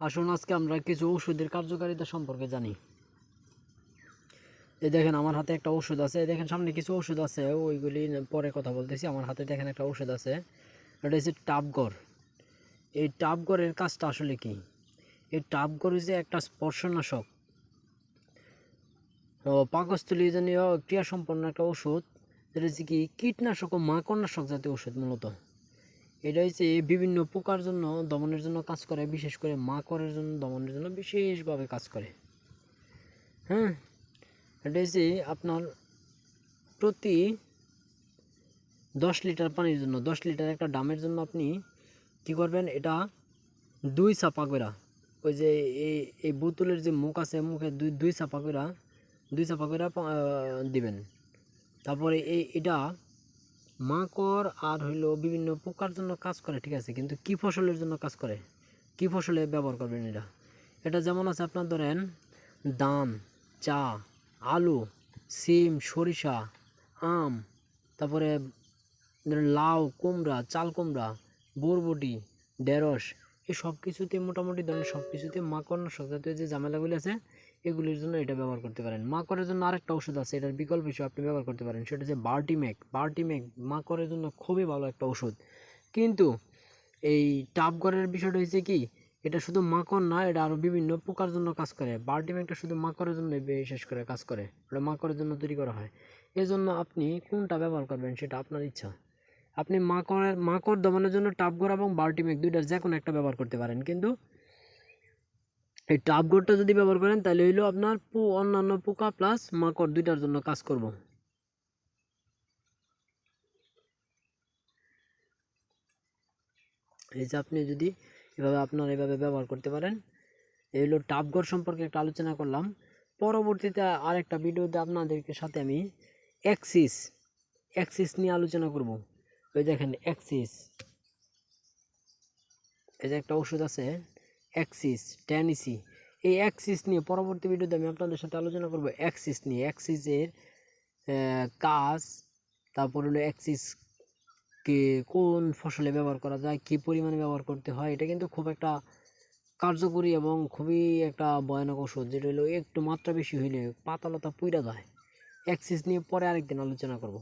আসুন, আজকে আমরা কিছু ওষুধের কার্যকারিতা সম্পর্কে জানি। এই দেখেন, আমার হাতে একটা ওষুধ আছে। দেখেন, সামনে কিছু ওষুধ আছে, ওইগুলি পরে কথা বলতেছি। আমার হাতে দেখেন একটা ওষুধ আছে। এটা হচ্ছে টাপগড় এই টাপগড়ের কাজটা আসলে কি? এই টাপগড় হচ্ছে একটা স্পর্শনাশক। ও পাকস্থলীজনীয় ক্রিয়াসম্পন্ন একটা ওষুধ যেটা হচ্ছে কি? কীটনাশক ও মাকড়নাশক জাতীয় ওষুধ মূলত। এটা হচ্ছে বিভিন্ন পোকার জন্য দমনের জন্য কাজ করে, বিশেষ করে মাকড়ের জন্য দমনের জন্য বিশেষভাবে কাজ করে। হ্যাঁ? এটা হচ্ছে আপনার প্রতি দশ লিটার পানির জন্য, দশ লিটার একটা ডামের জন্য আপনি কি করবেন, এটা দুই চাপা করা ওই যে এই এই বোতলের যে মুখ আছে, মুখে দুই দুই চাপা করা দুই চাপা করে দিবেন। তারপরে এই, এটা মাকড় আর হইল বিভিন্ন পোকার জন্য কাজ করে, ঠিক আছে? কিন্তু কি ফসলের জন্য কাজ করে? কি ফসলে ব্যবহার করবেন এটা এটা যেমন আছে আপনার ধরেন দাম, চা, আলু, সিম, সরিষা, আম, তারপরে লাউ, কুমড়া, চাল কুমড়া, বরবটি, ঢেঁড়স এই সব কিছুতে মোটামুটি ধরেন সব কিছুতে মাকড়নাশক জাতীয় যে ঝামেলাগুলি আছে, এগুলির জন্য এটা ব্যবহার করতে পারেন। মাকড়ের জন্য আরেকটা ওষুধ আছে, এটার বিকল্প হিসেবে আপনি ব্যবহার করতে পারেন, সেটা হচ্ছে বার্টিমেক বার্টিমেক মাকড়ের জন্য খুবই ভালো একটা ওষুধ কিন্তু এই টাপগড়ের বিষয়টা হচ্ছে কি, এটা শুধু মাকড় না এটা আরও বিভিন্ন পোকার জন্য কাজ করে। বার্টিমেকটা শুধু মাকড়ের জন্য বিশেষ করে কাজ করে ওটা মাকড়ের জন্য তৈরি করা হয়। এজন্য আপনি কোনটা ব্যবহার করবেন সেটা আপনার ইচ্ছা। আপনি মাকড়ের মাকড় দমনের জন্য টাপগড় এবং বাল্টিমেক দুইটার যে কোনো একটা ব্যবহার করতে পারেন। কিন্তু এই টাপগড়টা যদি ব্যবহার করেন, তাহলে হইল আপনার পু, অন্যান্য পোকা প্লাস মাকড় দুইটার জন্য কাজ করব। এই যে আপনি যদি এভাবে আপনার এভাবে ব্যবহার করতে পারেন, এই হলো টাপগড় সম্পর্কে একটা আলোচনা করলাম। পরবর্তীতে আরেকটা ভিডিওতে আপনাদেরকে সাথে আমি অ্যাক্সিস অ্যাক্সিস নিয়ে আলোচনা করব। ওই দেখেন অ্যাক্সিস এই যে একটা ওষুধ আছে অ্যাক্সিস ট্যানিসি এই অ্যাক্সিস নিয়ে পরবর্তী ভিডিওতে আমি আপনাদের সাথে আলোচনা করব অ্যাক্সিস নিয়ে। অ্যাক্সিসের কাজ, তারপর হলো অ্যাক্সিস কে কোন ফসলে ব্যবহার করা যায়, কী পরিমাণে ব্যবহার করতে হয়, এটা কিন্তু খুব একটা কার্যকরী এবং খুবই একটা ভয়ানক ওষুধ, যেটা হলো একটু মাত্রা বেশি হইলে পাতালতা পুইরা যায়। অ্যাক্সিস নিয়ে পরে আরেকদিন আলোচনা করব।